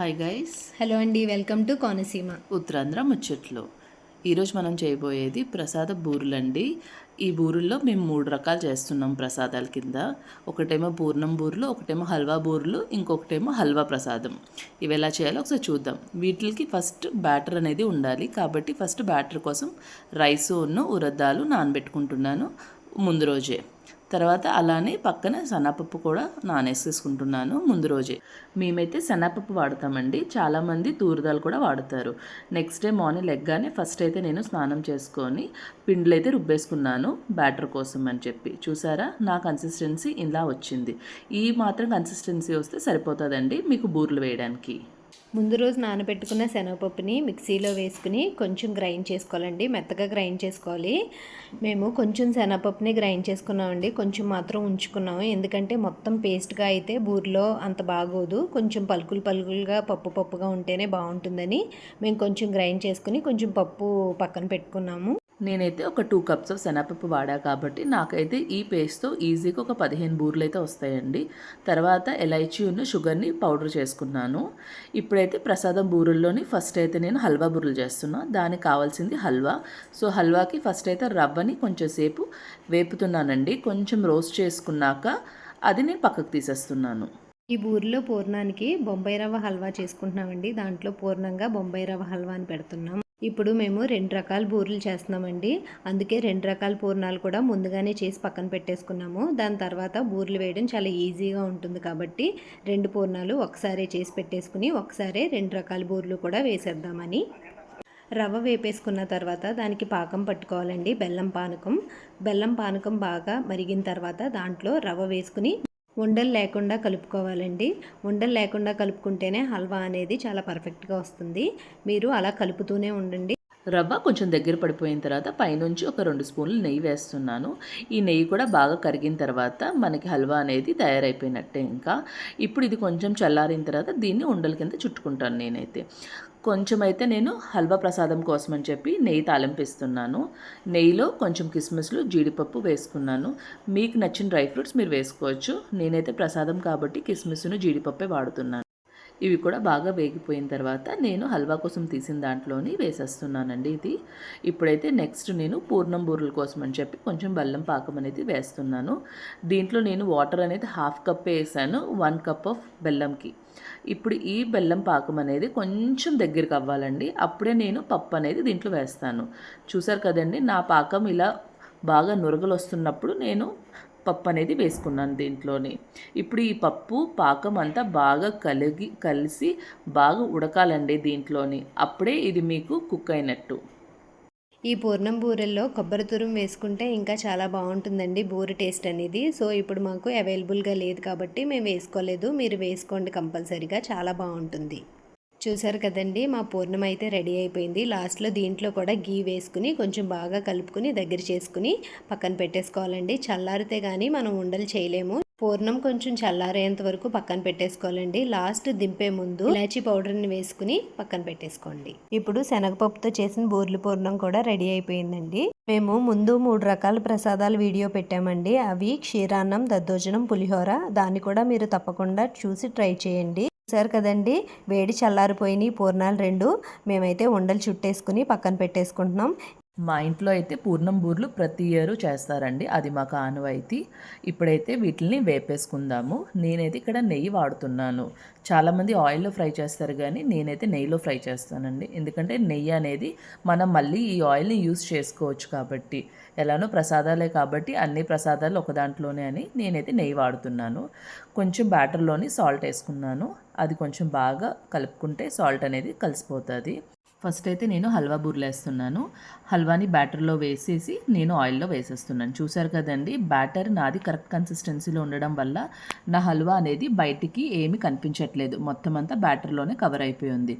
Hi guys hello అండి. Welcome to Konaseema Uttarandhra ముచ్చట్లు. ఈరోజు మనం చేయబోయేది ప్రసాద బూరులండి. ఈ బూరుల్లో మేము మూడు రకాలు చేస్తున్నాం ప్రసాదాల కింద. ఒకటేమో పూర్ణం బూరెలు ఒకటేమో హల్వా బూరెలు ఇంకొకటేమో హల్వా ప్రసాదం. ఇవి ఎలా చేయాలో ఒకసారి చూద్దాం. వీటికి ఫస్ట్ బ్యాటర్ అనేది ఉండాలి. కాబట్టి ఫస్ట్ బ్యాటర్ కోసం రైస్ ఉన్న ఉరద్దాలు నానబెట్టుకుంటున్నాను. ముందు రోజే. తర్వాత అలానే పక్కన శనగపప్పు కూడా నానేసేసుకుంటున్నాను ముందు రోజే. మేమైతే శనగపప్పు వాడతామండి. చాలామంది తూరుదాలు కూడా వాడతారు. నెక్స్ట్ డే మార్నింగ్ లెగ్గానే ఫస్ట్ అయితే నేను స్నానం చేసుకొని పిండిలు అయితే రుబ్బేసుకున్నాను బ్యాటర్ కోసం అని చెప్పి. చూసారా? నా కన్సిస్టెన్సీ ఇలా వచ్చింది. ఈ మాత్రం కన్సిస్టెన్సీ వస్తే సరిపోతుందండి మీకు బూర్లు వేయడానికి. ముందు రోజు నానబెట్టుకున్న శనగపప్పుని మిక్సీలో వేసుకుని కొంచెం గ్రైండ్ చేసుకోవాలండి. మెత్తగా గ్రైండ్ చేసుకోవాలి. మేము కొంచెం శనగపప్పుని గ్రైండ్ చేసుకున్నామండి. కొంచెం మాత్రం ఉంచుకున్నాము. ఎందుకంటే మొత్తం పేస్ట్గా అయితే బూరిలో అంత బాగోదు. కొంచెం పలుకులు పలుకులుగా పప్పు పప్పుగా ఉంటేనే బాగుంటుందని మేము కొంచెం గ్రైండ్ చేసుకుని కొంచెం పప్పు పక్కన పెట్టుకున్నాము. నేనైతే ఒక టూ కప్స్ ఆఫ్ శనగపప్పు వాడా కాబట్టి నాకైతే ఈ పేస్ట్తో ఈజీగా ఒక పదిహేను బూర్లు అయితే వస్తాయండి. తర్వాత ఎలైచీ ఉన్న షుగర్ని పౌడర్ చేసుకున్నాను. ఇప్పుడైతే ప్రసాదం బూరుల్లోని ఫస్ట్ అయితే నేను హల్వా బూరెలు చేస్తున్నా. దానికి కావాల్సింది హల్వా. సో హల్వాకి ఫస్ట్ అయితే రవ్వని కొంచెం సేపు వేపుతున్నానండి. కొంచెం రోస్ట్ చేసుకున్నాక అది నేను పక్కకు తీసేస్తున్నాను. ఈ బూరిలో పూర్ణానికి బొంబాయి రవ్వ హల్వా చేసుకుంటున్నామండి. దాంట్లో పూర్ణంగా బొంబాయి రవ్వ హల్వా అని పెడుతున్నాం. ఇప్పుడు మేము రెండు రకాల బూరెలు చేస్తున్నామండి. అందుకే రెండు రకాల పూర్ణాలు కూడా ముందుగానే చేసి పక్కన పెట్టేసుకున్నాము. దాని తర్వాత బూరెలు వేయడం చాలా ఈజీగా ఉంటుంది కాబట్టి రెండు పూర్ణాలు ఒకసారి చేసి పెట్టేసుకుని ఒకసారి రెండు రకాల బూరెలు కూడా వేసేద్దామని. రవ్వ వేపేసుకున్న తర్వాత దానికి పాకం పట్టుకోవాలండి బెల్లం పానకం. బెల్లం పానకం బాగా మరిగిన తర్వాత దాంట్లో రవ్వ వేసుకుని ఉండలు లేకుండా కలుపుకోవాలండి. ఉండలు లేకుండా కలుపుకుంటేనే హల్వా అనేది చాలా పర్ఫెక్ట్గా వస్తుంది. మీరు అలా కలుపుతూనే ఉండండి. రవ్వ కొంచెం దగ్గర పడిపోయిన తర్వాత పైనుంచి ఒక రెండు స్పూన్లు నెయ్యి వేస్తున్నాను. ఈ నెయ్యి కూడా బాగా కరిగిన తర్వాత మనకి హల్వా అనేది తయారైపోయినట్టే ఇంకా. ఇప్పుడు ఇది కొంచెం చల్లారిన తర్వాత దీన్ని ఉండల కింద చుట్టుకుంటాను నేనైతే. కొంచెం అయితే నేను హల్వా ప్రసాదం కోసం అని చెప్పి నెయ్యి తాలింపిస్తున్నాను. నెయ్యిలో కొంచెం కిస్మిస్లు జీడిపప్పు వేసుకున్నాను. మీకు నచ్చిన డ్రై ఫ్రూట్స్ మీరు వేసుకోవచ్చు. నేనైతే ప్రసాదం కాబట్టి కిస్మిస్ను జీడిపప్పే వాడుతున్నాను. ఇవి కూడా బాగా వేగిపోయిన తర్వాత నేను హల్వా కోసం తీసిన దాంట్లోని వేసేస్తున్నానండి ఇది. ఇప్పుడైతే నెక్స్ట్ నేను పూర్ణం బూరెల కోసం అని చెప్పి కొంచెం బెల్లం పాకం అనేది వేస్తున్నాను. దీంట్లో నేను వాటర్ అనేది హాఫ్ కప్ వేసాను వన్ కప్ ఆఫ్ బెల్లంకి. ఇప్పుడు ఈ బెల్లం పాకం అనేది కొంచెం దగ్గరికి అవ్వాలండి. అప్పుడే నేను పప్పు అనేది దీంట్లో వేస్తాను. చూసారు కదండి నా పాకం ఇలా బాగా నురగలు వస్తున్నప్పుడు నేను పప్పు అనేది వేసుకున్నాను దీంట్లోని. ఇప్పుడు ఈ పప్పు పాకం అంతా బాగా కలిగి కలిసి బాగా ఉడకాలండి దీంట్లోని. అప్పుడే ఇది మీకు కుక్ అయినట్టు. ఈ పూర్ణం బూరెల్లో కొబ్బరి తురుము వేసుకుంటే ఇంకా చాలా బాగుంటుందండి బూరె టేస్ట్ అనేది. సో ఇప్పుడు మాకు అవైలబుల్గా లేదు కాబట్టి మేము వేసుకోలేదు. మీరు వేసుకోండి కంపల్సరీగా. చాలా బాగుంటుంది. చూసారు కదండి మా పూర్ణం అయితే రెడీ అయిపోయింది. లాస్ట్లో దీంట్లో కూడా గీ వేసుకుని కొంచెం బాగా కలుపుకుని దగ్గర చేసుకుని పక్కన పెట్టేసుకోవాలండి. చల్లారితే కానీ మనం ఉండలు చేయలేము. పూర్ణం కొంచెం చల్లారేంత వరకు పక్కన పెట్టేసుకోవాలండి. లాస్ట్ దింపే ముందు ఇలాచీ పౌడర్ని వేసుకుని పక్కన పెట్టేసుకోండి. ఇప్పుడు శనగపప్పుతో చేసిన బూర్లు పూర్ణం కూడా రెడీ అయిపోయిందండి. మేము ముందు మూడు రకాల ప్రసాదాలు వీడియో పెట్టామండి. అవి క్షీరాన్నం దద్దోజనం పులిహోర. దాన్ని కూడా మీరు తప్పకుండా చూసి ట్రై చేయండి. చూసారు కదండి వేడి చల్లారిపోయినాయి పూర్ణాలు రెండు. మేమైతే ఉండలు చుట్టేసుకుని పక్కన పెట్టేసుకుంటున్నాం. మా ఇంట్లో అయితే పూర్ణం బూర్లు ప్రతి ఇయర్ చేస్తారండి. అది మాకు ఆనవాయితీ ఇప్పుడైతే వీటిని వేపేసుకుందాము. నేనైతే ఇక్కడ నెయ్యి వాడుతున్నాను. చాలామంది ఆయిల్లో ఫ్రై చేస్తారు కానీ నేనైతే నెయ్యిలో ఫ్రై చేస్తానండి. ఎందుకంటే నెయ్యి అనేది మనం మళ్ళీ ఈ ఆయిల్ని యూస్ చేసుకోవచ్చు కాబట్టి. ఎలానో ప్రసాదాలే కాబట్టి అన్ని ప్రసాదాలు ఒక దాంట్లోనే అని నేనైతే నెయ్యి వాడుతున్నాను. కొంచెం బ్యాటర్లోని సాల్ట్ వేసుకున్నాను. అది కొంచెం బాగా కలుపుకుంటే సాల్ట్ అనేది కలిసిపోతుంది. ఫస్ట్ అయితే నేను హల్వా బూరెలు వేస్తున్నాను హల్వాని బ్యాటర్లో వేసేసి నేను ఆయిల్లో వేసేస్తున్నాను. చూసారు కదండి బ్యాటర్ నాది కరెక్ట్ కన్సిస్టెన్సీలో ఉండడం వల్ల నా హల్వా అనేది బయటికి ఏమీ కనిపించట్లేదు. మొత్తం అంతా బ్యాటర్లోనే కవర్ అయిపోయింది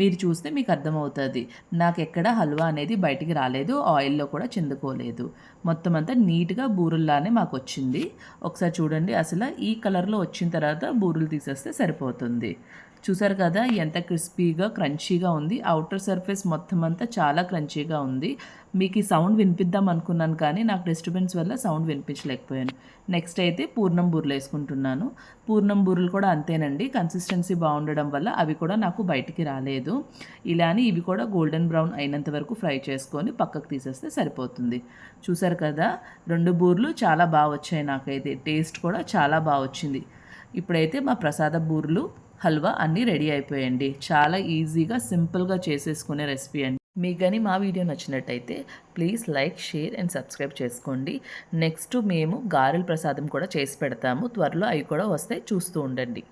మీరు చూస్తే మీకు అర్థమవుతుంది నాకు ఎక్కడ హల్వా అనేది బయటికి రాలేదు ఆయిల్లో కూడా చిందుకోలేదు. మొత్తం అంతా నీట్గా బూరుల్లానే మాకు వచ్చింది ఒకసారి చూడండి అసలు ఈ కలర్లో వచ్చిన తర్వాత బూరులు తీసేస్తే సరిపోతుంది. చూసారు కదా ఎంత క్రిస్పీగా క్రంచీగా ఉంది. అవుటర్ సర్ఫేస్ మొత్తం అంతా చాలా క్రంచీగా ఉంది. మీకు ఈ సౌండ్ వినిపిద్దాం అనుకున్నాను కానీ నాకు డిస్టర్బెన్స్ వల్ల సౌండ్ వినిపించలేకపోయాను. నెక్స్ట్ అయితే పూర్ణం బూరెలు వేసుకుంటున్నాను. పూర్ణం బూరెలు కూడా అంతేనండి. కన్సిస్టెన్సీ బాగుండడం వల్ల అవి కూడా నాకు బయటికి రాలేదు. ఇలానే ఇవి కూడా గోల్డెన్ బ్రౌన్ అయినంత వరకు ఫ్రై చేసుకొని పక్కకు తీసేస్తే సరిపోతుంది. చూసారు కదా రెండు బూరెలు చాలా బాగా వచ్చాయి నాకైతే. టేస్ట్ కూడా చాలా బాగా వచ్చింది. ఇప్పుడైతే మా ప్రసాద బూరెలు హల్వా అన్నీ రెడీ అయిపోయండి. చాలా ఈజీగా సింపుల్గా చేసేసుకునే రెసిపీ అండి. మీకు కానీ మా వీడియో నచ్చినట్టయితే please like share and subscribe చేసుకోండి. నెక్స్ట్ మేము గారెల ప్రసాదం కూడా చేసి పెడతాము. త్వరలో అవి కూడా వస్తాయి చూస్తూ ఉండండి.